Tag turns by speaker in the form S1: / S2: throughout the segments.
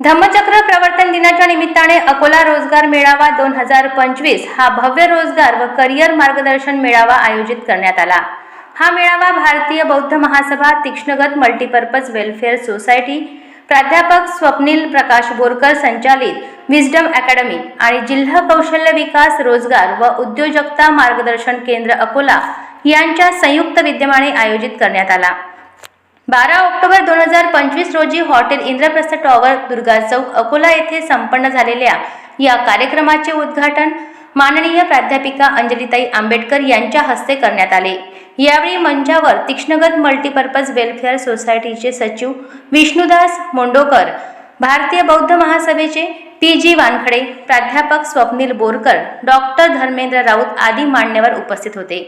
S1: धम्मचक्र प्रवर्तन दिनाच्या निमित्ताने अकोला रोजगार मेळावा दोन हजार पंचवीस हा भव्य रोजगार व करिअर मार्गदर्शन मेळावा आयोजित करण्यात आला. हा मेळावा भारतीय बौद्ध महासभा तीक्ष्णगत मल्टीपर्पज वेलफेअर सोसायटी प्राध्यापक स्वप्नील प्रकाश बोरकर संचालित विजडम अकॅडमी आणि जिल्हा कौशल्य विकास रोजगार व उद्योजकता मार्गदर्शन केंद्र अकोला यांच्या संयुक्त विद्यमाने आयोजित करण्यात आला. बारा ऑक्टोबर दोन हजार पंचवीस रोजी हॉटेल इंद्रप्रस्थ टॉवर दुर्गा चौक अकोला येथे संपन्न झालेल्या या कार्यक्रमाचे उद्घाटन माननीय प्राध्यापिका अंजलीताई आंबेडकर यांच्या हस्ते करण्यात आले. यावेळी मंचावर तीक्ष्णगत मल्टीपर्पज वेलफेअर सोसायटीचे सचिव विष्णुदास मोंडोकर भारतीय बौद्ध महासभेचे पी जी वानखडे प्राध्यापक स्वप्नील बोरकर डॉक्टर धर्मेंद्र राऊत आदी मान्यवर उपस्थित होते.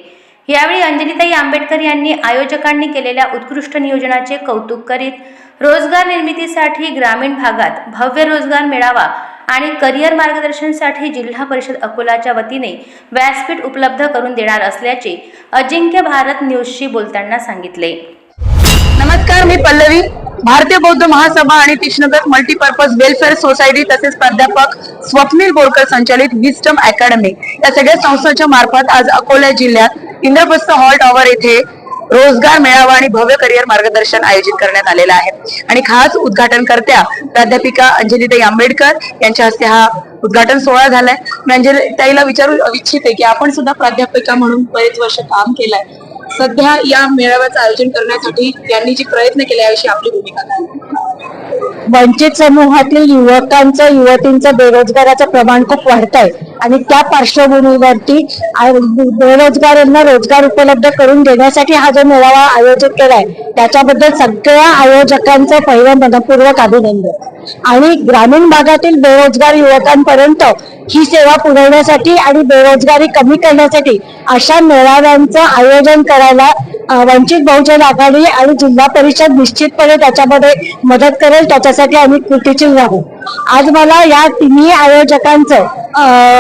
S1: यावेळी अंजलीताई आंबेडकर यांनी आयोजकांनी केलेल्या उत्कृष्ट नियोजनाचे कौतुक करीत रोजगार निर्मितीसाठी ग्रामीण भागात भव्य रोजगार मेळावा आणि करिअर मार्गदर्शनसाठी जिल्हा परिषद अकोलाच्या वतीने व्यासपीठ उपलब्ध करून देणार असल्याचे अजिंक्य भारत न्यूजशी बोलताना सांगितले.
S2: नमस्कार मी पल्लवी. भारतीय बौद्ध महासभा आणि तिष्णगत मल्टीपर्पज वेलफेअर सोसायटी तसेच प्राध्यापक स्वप्नील बोरकर संचालित विस्टम अकॅडमी या सगळ्या संस्थांच्या मार्फत आज अकोला जिल्ह्यात इंद्रप्रस्थ हॉल टॉवर येथे रोजगार मेळावा आणि भव्य करिअर मार्गदर्शन आयोजित करण्यात आलेलं आहे. आणि खास उद्घाटनकर्त्या प्राध्यापिका अंजलीताई आंबेडकर यांच्या हस्ते हा उद्घाटन सोहळा झालाय. मी अंजलीताईला विचारू इच्छिते की आपण सुद्धा प्राध्यापिका म्हणून बरेच वर्ष काम केलंय. सध्या या मेळाव्याचं आयोजन करण्यासाठी त्यांनी जी प्रयत्न केले याविषयी आपली भूमिका काय?
S3: वंचित समूहातील युवकांचं युवतींचं बेरोजगाराचं प्रमाण खूप वाढत आहे आणि त्या पार्श्वभूमीवरती बेरोजगारांना रोजगार उपलब्ध करून देण्यासाठी हा जो मेळावा आयोजित केलाय त्याच्याबद्दल सगळ्या आयोजकांचं पहिलं मनपूर्वक अभिनंदन. आणि ग्रामीण भागातील बेरोजगार युवकांपर्यंत ही सेवा पुरवण्यासाठी आणि बेरोजगारी कमी करण्यासाठी अशा मेळाव्यांचं आयोजन करायला वंचित बहुजन आघाडी आणि जिल्हा परिषद निश्चितपणे त्याच्यामध्ये मदत करेल त्याच्यासाठी आम्ही कृतीशील राहू. आज मला या तिन्ही आयोजकांचं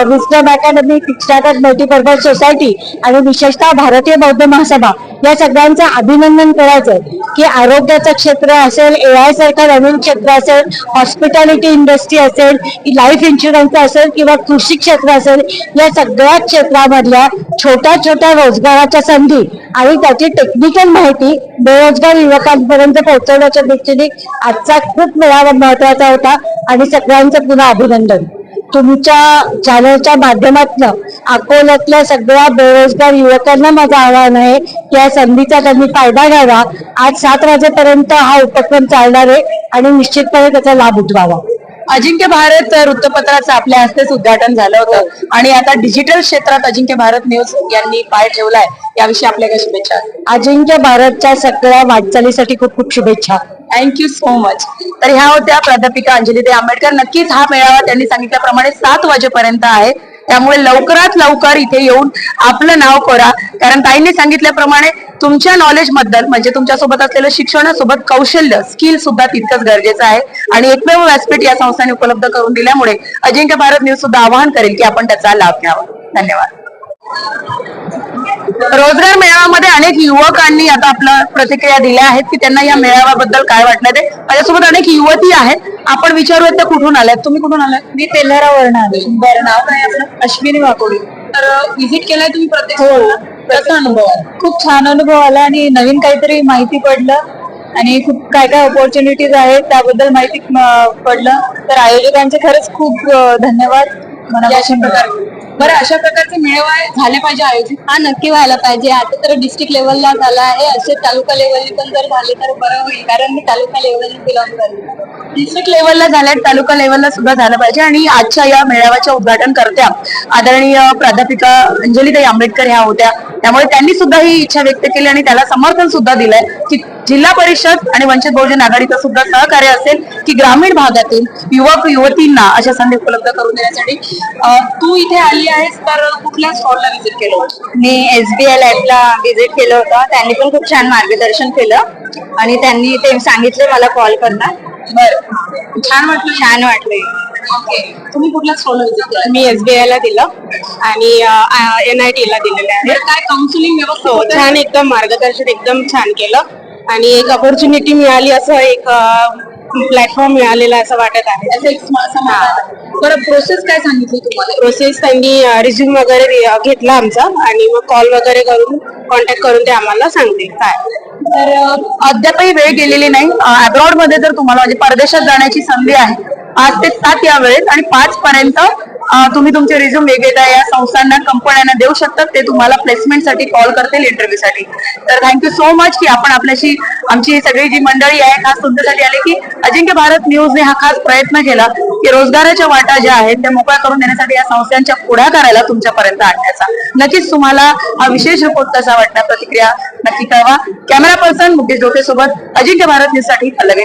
S3: विस्डम अकॅडमी शिक्षणागत मल्टीपर्पज सोसायटी आणि विशेषतः भारतीय बौद्ध महासभा या सगळ्यांचं अभिनंदन करायचं की आरोग्याचं क्षेत्र असेल ए आय सारखं नवीन क्षेत्र असेल हॉस्पिटॅलिटी इंडस्ट्री असेल लाईफ इन्शुरन्स असेल किंवा कृषी क्षेत्र असेल या सगळ्या क्षेत्रामधल्या छोट्या छोट्या रोजगाराच्या संधी आणि त्याची टेक्निकल माहिती बेरोजगार युवकांपर्यंत पोहोचवण्याच्या दृष्टीने आजचा खूप मेळावा महत्त्वाचा होता आणि सगळ्यांचं पुन्हा अभिनंदन. तुमच्या चॅनलच्या माध्यमातून अकोल्यातल्या सगळ्या बेरोजगार युवकांना माझं आवाहन आहे. की या संधीचा त्यांनी फायदा घ्यावा. आज सात वाजेपर्यंत हा उपक्रम चालणार आहे आणि निश्चितपणे त्याचा लाभ उठवावा.
S2: अजिंक्य भारत वृत्तपत्राचं आपल्या हस्तेच उद्घाटन झालं होतं. आणि आता डिजिटल क्षेत्रात अजिंक्य भारत न्यूज यांनी पाय ठेवलाय. याविषयी आपल्या काय शुभेच्छा.
S3: अजिंक्य भारतच्या सगळ्या वाटचालीसाठी खूप खूप शुभेच्छा.
S2: थँक्यू सो मच तर ह्या होत्या प्राध्यापिका अंजली दे आंबेडकर. नक्कीच हा मेळावा त्यांनी सांगितल्याप्रमाणे सात वाजेपर्यंत आहे. त्यामुळे लवकरात लवकर इथे येऊन आपलं नाव करा. कारण ताईंनी सांगितल्याप्रमाणे तुमच्या नॉलेजबद्दल म्हणजे तुमच्यासोबत असलेलं शिक्षणासोबत कौशल्य स्किल सुद्धा तितकंच गरजेचं आहे. आणि एकमेव व्यासपीठ या संस्थांनी उपलब्ध करून दिल्यामुळे अजिंक्य भारत न्यूज सुद्धा आवाहन करेल की आपण त्याचा लाभ घ्यावा. धन्यवाद. रोजगार मेळाव्यामध्ये अनेक युवकांनी आता आपल्या प्रतिक्रिया दिल्या आहेत की त्यांना या मेळाव्याबद्दल काय वाटलं ते. माझ्यासोबत अनेक युवती आहेत. आपण विचारूयात त्या कुठून आल्यात. तुम्ही कुठून आलात?
S3: मी तेल्हारावरून आले.
S2: बरं नाव काय आपलं अश्विनी वाकोडी. तर विजिट केलाय तुम्ही प्रत्येक
S3: हो.
S2: कसा अनुभव आहे
S3: खूप छान अनुभव आला आणि नवीन काहीतरी माहिती पडलं. आणि खूप काय काय ऑपॉर्च्युनिटीज आहेत त्याबद्दल माहिती पडलं. तर आयोजकांचे खरंच खूप धन्यवाद.
S2: अशा
S3: मनापासून
S2: प्रकारे. बरं अशा प्रकारचे मेळावा झाले पाहिजे आयोजित?
S4: हा नक्की व्हायला पाहिजे. आता तर डिस्ट्रिक्ट लेवलला झाला आहे. असे तालुका लेवलला पण जर झाले तर बरं होईल. कारण मी तालुका लेवलला बिलॉंग करते.
S2: डिस्ट्रिक्ट लेवलला झाल्या तालुका लेवलला सुद्धा झालं पाहिजे. आणि आजच्या या मेळाव्याच्या उद्घाटन करत्या आदरणीय प्राध्यापिका अंजलीताई आंबेडकर ह्या होत्या. त्यामुळे त्यांनी सुद्धा ही इच्छा व्यक्त केली आणि त्याला समर्थन सुद्धा दिलंय. की जिल्हा परिषद आणि वंचित बहुजन आघाडीचं सुद्धा सहकार्य असेल की ग्रामीण भागातील युवक युवतींना अशा संधी उपलब्ध करून देण्यासाठी तू इथे आली आहेस तर कुठल्या स्टॉलला व्हिजिट केलं होतं?
S4: मी एसबीआय लॅबला व्हिजिट केलं होतं. त्यांनी पण खूप छान मार्गदर्शन केलं. आणि त्यांनी ते सांगितले मला कॉल करणार.
S2: बरं. छान वाटलं?
S4: छान वाटले.
S2: ओके. तुम्ही व्हिजिट केलं?
S4: मी एसबीआय ला दिलं. आणि एन आय टी ला दिलेलं आहे.
S2: काय काउन्सिलिंग व्यवस्था
S4: हो? छान एकदम मार्गदर्शन एकदम छान केलं. आणि एक ऑपॉर्च्युनिटी मिळाली असं एक
S5: प्लॅटफॉर्म मिळालेला असं वाटत आहे.
S2: असं एक असं म्हणतात आहे. बरं प्रोसेस काय सांगितली तुम्हाला?
S5: प्रोसेस त्यांनी रिझ्यूम वगैरे घेतला आमचा आणि मग कॉल वगैरे करून कॉन्टॅक्ट करून ते आम्हाला सांगते काय.
S2: तर अ, अद्यापही वेळ गेलेली नाही. अब्रॉडमध्ये जर तुम्हाला म्हणजे परदेशात जाण्याची संधी आहे पाच ते सात या वेळेत आणि पाच पर्यंत तुम्ही तुमचे रिझ्यूम वेगवेगळ्या या संस्थांना कंपन्यांना देऊ शकतात. ते तुम्हाला प्लेसमेंटसाठी कॉल करतील इंटरव्ह्यूसाठी तर थँक्यू सो मच की आपण आपल्याशी आमची सगळी जी मंडळी आहे खास तुमच्यासाठी आले की अजिंक्य भारत न्यूजने हा खास प्रयत्न केला की रोजगाराच्या वाटा ज्या आहेत त्या मोकळ्या करून देण्यासाठी या संस्थांच्या पुढाकाराला तुमच्यापर्यंत आणण्याचा. नक्कीच तुम्हाला हा विशेष रिपोर्ट कसा वाटला प्रतिक्रिया नक्की कळवा. कॅमेरा पर्सन मुकेश डोके सोबत अजिंक्य भारत न्यूजसाठी पल्लवी